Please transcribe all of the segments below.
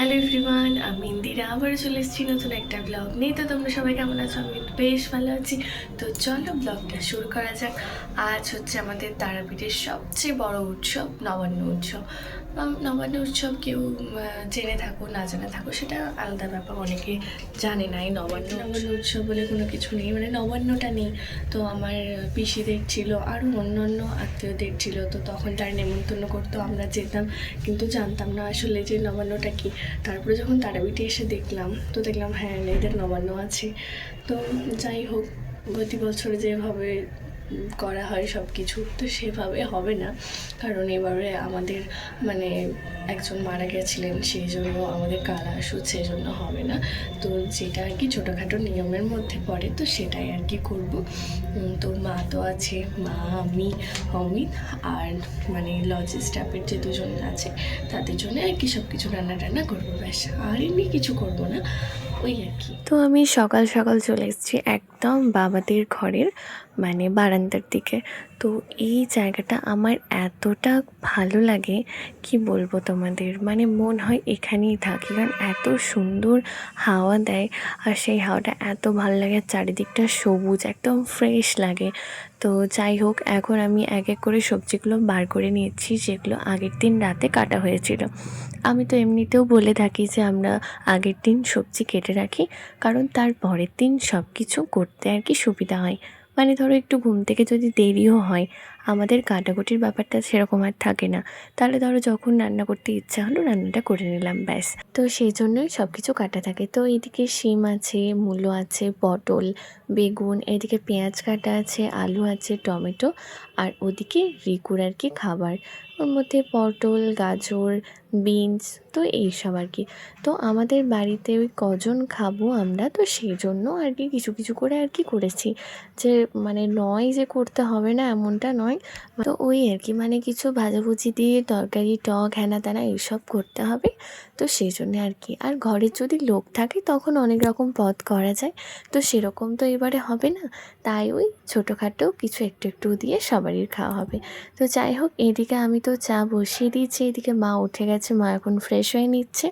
Hello everyone আমি ইন্দিরা, আবারও চলে এসেছি নতুন একটা ব্লগ নিয়ে। তো তোমরা সবাই কেমন আছো? আমি বেশ ভালো আছি। তো চলো ব্লগটা শুরু করা যাক। আজ হচ্ছে আমাদের তারাপীঠের সবচেয়ে বড় উৎসব নবান্ন উৎসব। নবান্ন উৎসব কেউ জেনে থাকো না জেনে থাকো সেটা আলাদা ব্যাপার অনেকে জানে না এই নবান্ন নবান্ন উৎসব বলে কোনো কিছু নেই মানে নবান্নটা নেই। তো আমার পিসিদের ছিল আরও অন্য অন্য আত্মীয়দের ছিল তো তখন তার নেমন্তন্ন করতো আমরা যেতাম কিন্তু জানতাম না আসলে যে নবান্নটা কি। তারপরে যখন তারাবিটি এসে দেখলাম তো দেখলাম হ্যাঁ এদের নবান্ন আছে। তো যাই হোক প্রতি বছর যেভাবে করা হয় সব কিছু তো সেভাবে হবে না। কারণ এবারে আমাদের মানে একজন মারা গেছিলেন সেই জন্য আমাদের কালাস সেই জন্য হবে না। তো যেটা আর কি ছোটোখাটো নিয়মের মধ্যে পড়ে, তো সেটাই আর কি করব। তো মা তো আছে, মা, আমি, অমিত আর মানে লজ স্টাফের যে দুজন আছে, তাদের জন্য আর কি সব কিছু রান্না টান্না করব, ব্যাস। আর এমনি কিছু করব না, ওই আর কি। তো আমি সকাল সকাল চলে এসেছি একদম বাবাদের ঘরের মানে বারান্দার দিকে। তো এই জায়গাটা আমার এতটা ভালো লাগে, কি বলব তোমাদের? মানে মন হয় এখানেই থাকি, কারণ এত সুন্দর হাওয়া দেয় আর সেই হাওয়াটা এত ভালো লাগে চারিদিকটা সবুজ, একদম ফ্রেশ লাগে। তো যাই হোক, এখন আমি এক এক করে সবজিগুলো বার করে নিয়েছি, যেগুলো আগের দিন রাতে কাটা হয়েছিল। আমি তো এমনিতেও বলে থাকি যে আমরা আগের দিন সবজি কেটে রাখি, কারণ তার পরের দিন সব কিছু করতে আর কি সুবিধা হয়। মানে ধরো একটু ঘুম থেকে যদি দেরিও হয় আমাদের কাটাকুটির ব্যাপারটা সেরকম আর থাকে না। তাহলে ধরো যখন রান্না করতে ইচ্ছা হলো রান্নাটা করে নিলাম, ব্যাস। তো সেই জন্যই সব কিছু কাটা থাকে। তো এইদিকে শিম আছে, মূলো আছে, পটল, বেগুন এদিকে পেঁয়াজ কাটা আছে, আলু আছে, টমেটো, আর ওদিকে রিকুর আর কি খাবার। ওর মধ্যে পটল, গাজর, বিনস, তো এইসব আর কি। তো আমাদের বাড়িতে ওই কজন খাব আমরা, তো সেই জন্য আর কি কিছু কিছু করে আর কি করেছি। যে মানে নয় যে করতে হবে না, এমনটা নয়। তো ওই আর কি মানে কিছু ভাজাভুজি দিয়ে তরকারি, টক হ্যানা ত্যানা এইসব করতে হবে। তো সেই জন্য আর কি আর ঘরে যদি লোক থাকে তখন অনেক রকম পদ করা যায়। তো সেরকম তো এবারে হবে না। তাই ওই ছোটোখাটো কিছু একটু একটু দিয়ে সবারই খাওয়া হবে। তো যাই হোক, এদিকে আমি তো চা বসিয়ে দিয়েছি। এদিকে মা উঠে গেছে, মা এখন ফ্রেশ হয়ে নিচ্ছে।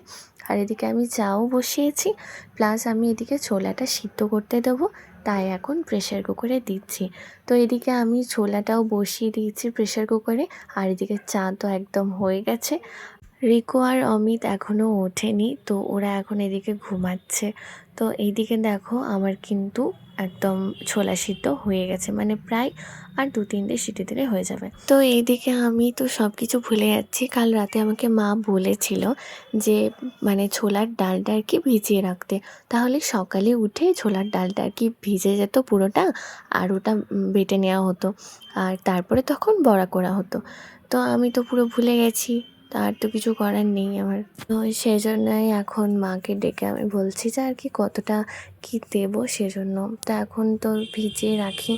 আর এদিকে আমি চাও বসিয়েছি। প্লাস আমি এদিকে ছোলাটা সিদ্ধ করতে দেবো। তাই এখন প্রেশার কুকারে দিচ্ছি। তো এদিকে আমি ছোলাটাও বসিয়ে দিয়েছি প্রেশার কুকারে আর এদিকে চা তো একদম হয়ে গেছে। রিকো আর অমিত এখনও ওঠেনি, তো ওরা এখন এদিকে ঘুমাচ্ছে। তো এইদিকে দেখো আমার কিন্তু একদম ছোলা সিদ্ধ হয়ে গেছে। মানে প্রায় আর দু তিনটে সিটি দিলে হয়ে যাবে। তো এইদিকে আমি তো সব কিছু ভুলে যাচ্ছি। কাল রাতে আমাকে মা বলেছিল যে মানে ছোলার ডালটা আর কি ভিজিয়ে রাখতে। তাহলে সকালে উঠে ছোলার ডালটা আর কি ভিজে যেত পুরোটা, আর ওটা বেটে নেওয়া হতো। আর তারপরে তখন বড়া করা হতো। তো আমি তো পুরো ভুলে গেছি। তার তো কিছু করার নেই আমার। তো সেই জন্যই এখন মাকে ডেকে আমি বলছি যে আর কি কতটা কি দেবো সেজন্য। তো এখন তো ভিজিয়ে রাখি,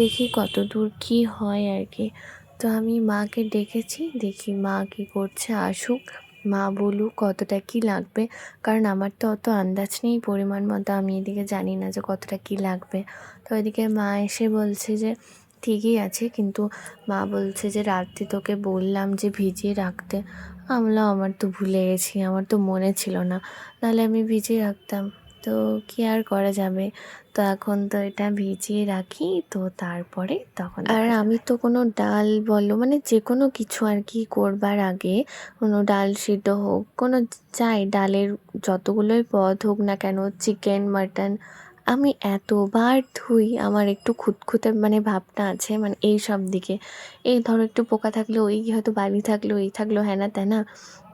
দেখি কত দূর কী হয় আর কি। তো আমি মাকে ডেকেছি, দেখি মা কী করছে, আসুক। মা বলুক কতটা কি লাগবে, কারণ আমার তো অত আন্দাজ নেই পরিমাণ মতো। আমি এদিকে জানি না যে কতটা কি লাগবে। তো এদিকে মা এসে বলছে যে ঠিকই আছে কিন্তু মা বলছে যে রাত্রি তোকে বললাম যে ভিজিয়ে রাখতে। আমলাম আমার তো ভুলে গেছি আমার তো মনে ছিল না। নাহলে আমি ভিজিয়ে রাখতাম। তো কি আর করা যাবে? তো এখন তো এটা ভিজিয়ে রাখি তো তারপরে তখন আর আমি তো কোনো ডাল বলো মানে যে কোনো কিছু আর কি করবার আগে কোনো ডাল সিদ্ধ হোক কোনো চাই ডালের যতগুলোই পদ হোক না কেন চিকেন মাটন আমি এতবার ধুই, আমার একটু খুঁতখুঁতে মানে ভাবটা আছে মানে এই সব দিকে। এই ধরো একটু পোকা থাকলে ওই হয়তো বালি থাকল, এই থাকল হ্যানা ত্যানা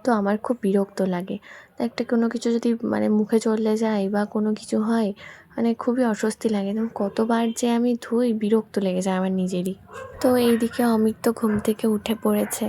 তো আমার খুব বিরক্ত লাগে। তো একটা কোনো কিছু যদি মানে মুখে চলে যায় বা কোনো কিছু হয় মানে খুবই অস্বস্তি লাগে। এবং কতবার যে আমি ধুই, বিরক্ত লেগে যায় আমার নিজেরই। তো এইদিকে অমিত তো ঘুম থেকে উঠে পড়েছে।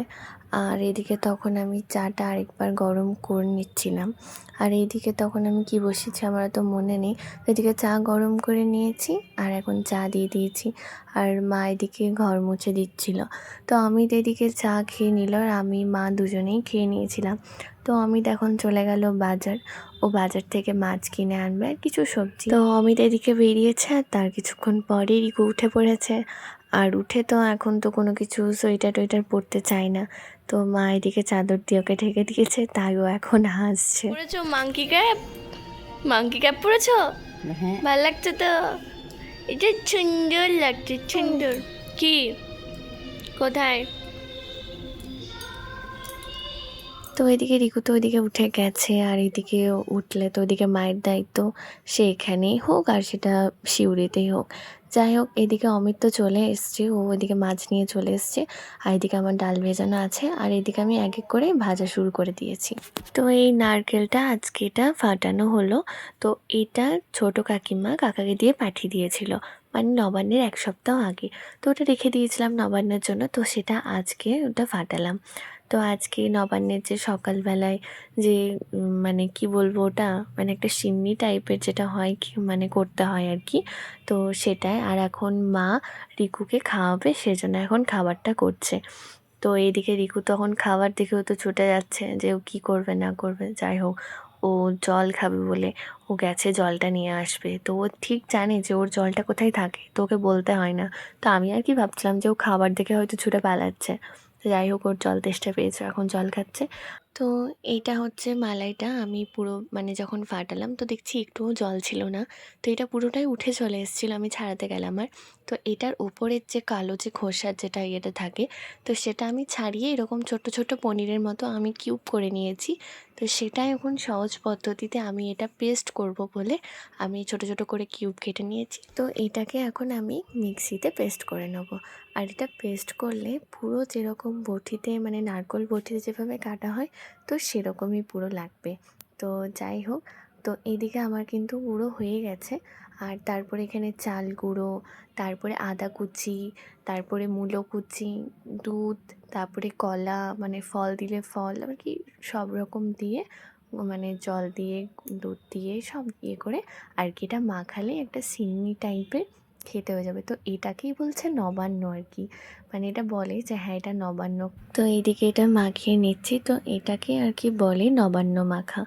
আর এদিকে তখন আমি চাটা আরেকবার গরম করে নিচ্ছিলাম। আর এইদিকে তখন আমি কি বসেছি আমার তো মনে নেই। এদিকে চা গরম করে নিয়েছি আর এখন চা দিয়ে দিয়েছি। আর মা এদিকে ঘর মুছে দিচ্ছিল। তো অমিত এদিকে চা খেয়ে নিল আর আমি মা দুজনেই খেয়ে নিয়েছিলাম। তো অমিত এখন চলে গেল বাজার। ও বাজার থেকে মাছ কিনে আনবে আর কিছু সবজি। তো অমিত এদিকে বেরিয়েছে আর তার কিছুক্ষণ পরেই রিকু উঠে পড়েছে। আর উঠে তো এখন তো কোনো কিছু সোয়েটার টোয়েটার পরতে চায় না। তো মা এদিকে চাদর দিয়ে ওকে ঢেকে দিয়েছে তাই ও এখন হাসছে। পড়েছো মাংকি ক্যাপ? মাংকি ক্যাপ পড়েছো? হ্যাঁ। ভালো লাগছে তো? এটা সুন্দর লাগছে সুন্দর। কি? কোথায়? তো এদিকে রিকু তো ওইদিকে উঠে গেছে, আর এদিকে উঠলে তো ওইদিকে মায়ের দায়িত্ব সে এখানেই হোক আর সেটা শিউরিতেই হোক। যাই হোক, এদিকে অমিত তো চলে এসছে, ও ওইদিকে মাছ নিয়ে চলে এসছে, আর এদিকে আমার ডাল ভেজানো আছে, আর এদিকে আমি এক এক করে ভাজা শুরু করে দিয়েছি। তো এই নারকেলটা আজকে এটা ফাটানো হলো, তো এটা ছোট কাকিমা কাকাকে দিয়ে পাঠিয়ে দিয়েছিল মানে নবান্নের এক সপ্তাহ আগে। তো ওটা রেখে দিয়েছিলাম নবান্নের জন্য, তো সেটা আজকে ওটা ফাটালাম। তো আজকে নবান্নের যে সকালবেলায় যে মানে কি বলব ওটা মানে একটা সিন্নি টাইপের যেটা হয় কি মানে করতে হয় আর কি, তো সেটাই। আর এখন মা রিকুকে খাওয়াবে, সেজন্য এখন খাবারটা করছে। তো এইদিকে রিকু তখন খাবার দেখেও তো ছুটে যাচ্ছে যে, ও কী করবে, না করবে, যাই হোক, ও জল খাবে বলে ও গেছে জলটা নিয়ে আসবে। তো ও ঠিক জানে যে, ওর জলটা কোথায় থাকে, তো ওকে বলতে হয় না। তো আমি আর কি ভাবছিলাম যে, ও খাবার দেখে হয়তো ছুটে পালাচ্ছে। তো যাই হোক, ওর জল তেষ্টা পেয়েছে, এখন জল খাচ্ছে। তো এইটা হচ্ছে মালাইটা, আমি পুরো মানে যখন ফাটালাম, তো দেখছি একটুও জল ছিল না। তো এটা পুরোটাই উঠে চলে এসেছিল, আমি ছাড়াতে গেলাম আর। তো এটার ওপরের যে কালো যে খোসার যেটা ইয়েটা থাকে, তো সেটা আমি ছাড়িয়ে এরকম ছোট ছোট পনিরের মতো আমি কিউব করে নিয়েছি। তো সেটা এখন সহজ পদ্ধতিতে আমি এটা পেস্ট করব বলে আমি ছোট ছোট করে কিউব কেটে নিয়েছি। তো এটাকে এখন আমি মিক্সিতে পেস্ট করে নেব। আর এটা পেস্ট করলে পুরো যেরকম বটিতে মানে নারকোল বটিতে যেভাবে কাটা হয়, তো সেরকমই পুরো লাগবে। তো যাই হোক তো এদিকে আমার কিন্তু গুঁড়ো হয়ে গেছে। আর তারপরে এখানে চাল গুঁড়ো, তারপরে আদা কুচি, তারপরে মূলো কুচি, দুধ, তারপরে কলা মানে ফল দিলে ফল আর কি সব রকম দিয়ে মানে জল দিয়ে, দুধ দিয়ে সব ইয়ে করে, আর কি এটা মাখালে একটা সিন্নি টাইপের খেতে হয়ে যাবে। তো এটাকেই বলছে নবান্ন আর কি। মানে এটা বলে যে হ্যাঁ এটা নবান্ন। তো এইদিকে এটা মাখিয়ে নিচ্ছি। তো এটাকে আর কি বলে নবান্ন মাখা।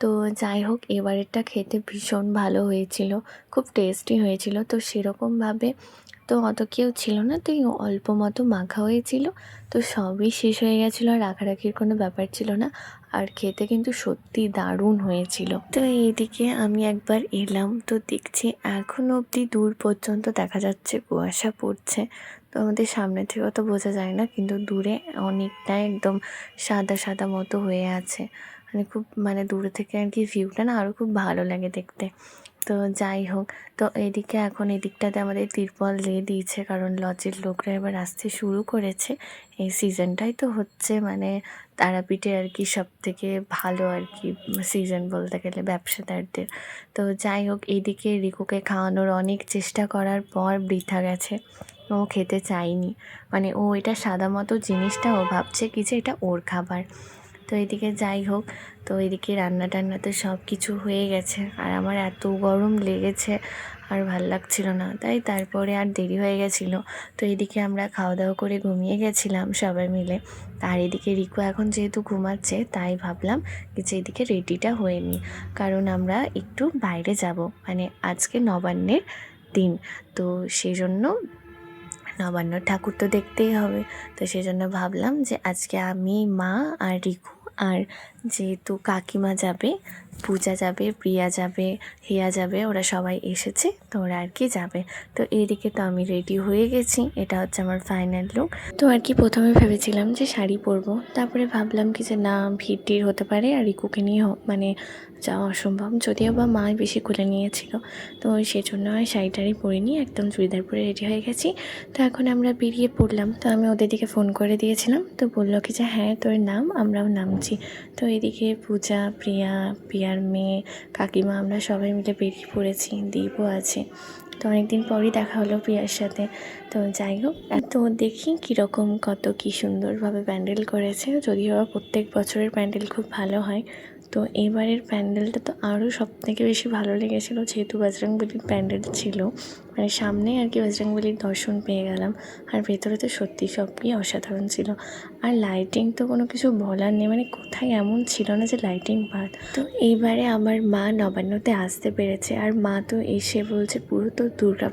তো যাই হোক, এবারেরটা খেতে ভীষণ ভালো হয়েছিল, খুব টেস্টি হয়েছিল। তো সেরকমভাবে তো অত কেউ ছিল না তো অল্প মতো মাখা হয়েছিল। তো সবই শেষ হয়ে গেছিল, আর রাখারাখির কোনো ব্যাপার ছিল না। আর খেতে কিন্তু সত্যি দারুণ হয়েছিল। তো এইদিকে আমি একবার এলাম, তো দেখছি এখন অবধি দূর পর্যন্ত দেখা যাচ্ছে কুয়াশা পড়ছে। তো আমাদের সামনে থেকেও তো বোঝা যায় না, কিন্তু দূরে অনেকটাই একদম সাদা সাদা মতো হয়ে আছে। মানে খুব মানে দূরে থেকে আর কি ভিউটা না আরও খুব ভালো লাগে দেখতে। তো যাই হোক, তো এদিকে এখন এদিকটাতে আমাদের তিরপল দিয়ে দিয়েছে, কারণ লজের লোকরা এবার আসতে শুরু করেছে। এই সিজনটাই তো হচ্ছে মানে তারাপীঠে আর কি সব থেকে ভালো আর কি সিজন বলতে গেলে ব্যবসাদারদের। তো যাই হোক এইদিকে রিকুকে খাওয়ানোর অনেক চেষ্টা করার পর বৃথা গেছে। ও খেতে চায়নি। মানে ও এটা সাদা মতো জিনিসটা ও ভাবছে কি যে এটা ওর খাবার। তো এদিকে যাই হোক, তো এদিকে রান্না টান্না তো সব কিছু হয়ে গেছে। আর আমার এত গরম লেগেছে, আর ভালো লাগছিল না। তাই তারপরে আর দেরি হয়ে গেছিল। তো এদিকে আমরা খাওয়া দাওয়া করে ঘুমিয়ে গেছিলাম সবাই মিলে। আর এদিকে রিকু এখন যেহেতু ঘুমাচ্ছে, তাই ভাবলাম যে এদিকে রেডিটা হয়ে নিই। কারণ আমরা একটু বাইরে যাব। মানে আজকে নবান্নের দিন। তো সেই জন্য নবান্ন ঠাকুর তো দেখতেই হবে। তো সেই জন্য ভাবলাম যে আজকে আমি মা আর রিকু আর যেহেতু কাকিমা যাবে পূজা যাবে, প্রিয়া যাবে, হিয়া যাবে, ওরা সবাই এসেছে, তো ওরা আর কি যাবে। তো এদিকে তো আমি রেডি হয়ে গেছি, এটা হচ্ছে আমার ফাইনাল লুক তো আর কি প্রথমে ভেবেছিলাম যে শাড়ি পরবো, তারপরে ভাবলাম কি যে না ভিড় হতে পারে আর রিকুকে নিয়ে মানে যাওয়া অসম্ভব। যদিও বা মা বেশি খুলে নিয়েছিল, তো সেই জন্য আর শাড়িটারি পরিনি, একদম চুড়িদার পরে রেডি হয়ে গেছি। তো এখন আমরা বেরিয়ে পড়লাম, তো আমি ওদের দিকে ফোন করে দিয়েছিলাম, তো বলল কি যে হ্যাঁ তোর নাম, আমরাও নামছি। তো এদিকে পূজা, প্রিয়া প্রিয়া প্রিয়ার মেয়ে, কাকিমা আমরা সবাই মিলে বেরিয়ে পড়েছি দ্বীপও আছে। তো অনেকদিন পরই দেখা হলো প্রিয়ার সাথে। তো যাই হোক, তো দেখি কীরকম কত কি সুন্দরভাবে প্যান্ডেল করেছে। যদিও প্রত্যেক বছরের প্যান্ডেল খুব ভালো হয়। তো এবারের প্যান্ডেলটা তো আরও সব থেকে বেশি ভালো লেগেছিলো, যেহেতু বজরংবলির প্যান্ডেল ছিল। মানে সামনে আর কি বজরংবলির দর্শন পেয়ে গেলাম। আর ভেতরে তো সত্যি সবই অসাধারণ ছিল। আর লাইটিং তো কোনো কিছু বলার নেই মানে কোথায় এমন ছিল না যে লাইটিং বাদ। তো এইবারে আমার মা নবান্নতে আসতে পেরেছে, আর মা তো এসে বলছে পুরো তো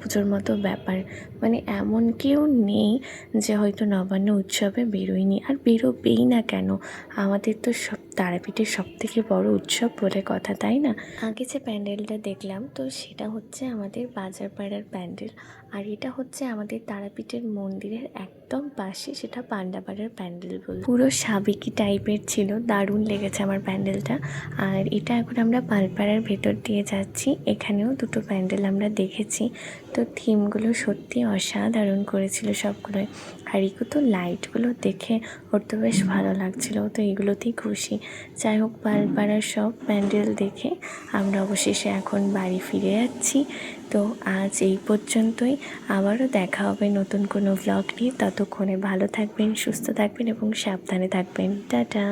পুজোর মতো ব্যাপার। মানে এমন কেউ নেই যে হয়তো নবান্ন উৎসবে বেরোয়নি। আর বেরোবেই না কেন? আমাদের তো সব তারাপীঠের সব থেকে বড় উৎসব বলে কথা তাই না? আগে যে প্যান্ডেলটা দেখলাম তো সেটা হচ্ছে আমাদের বাজারপাড়ার প্যান্ডেল। আর এটা হচ্ছে আমাদের তারাপীঠের মন্দিরের একদম পাশে সেটা পান্ডাপাড়ার প্যান্ডেল বল। পুরো সাবেকি টাইপের ছিল দারুণ লেগেছে আমার প্যান্ডেলটা। আর এটা এখন আমরা পালপাড়ার ভেতর দিয়ে যাচ্ছি এখানেও দুটো প্যান্ডেল আমরা দেখেছি। তো থিমগুলো সত্যি অসাধারণ করেছিল সবগুলোই। আর এগুলো তো লাইটগুলো দেখে ওর তো বেশ ভালো লাগছিল, তো এগুলোতেই খুশি। যাই হোক পালপাড়ার সব প্যান্ডেল দেখে আমরা অবশেষে এখন বাড়ি ফিরে যাচ্ছি। তো আজ এই পর্যন্তই। আবারও দেখা হবে নতুন কোনো ব্লগ নিয়ে। ততক্ষণে ভালো থাকবেন, সুস্থ থাকবেন এবং সাবধানে থাকবেন। টাটা!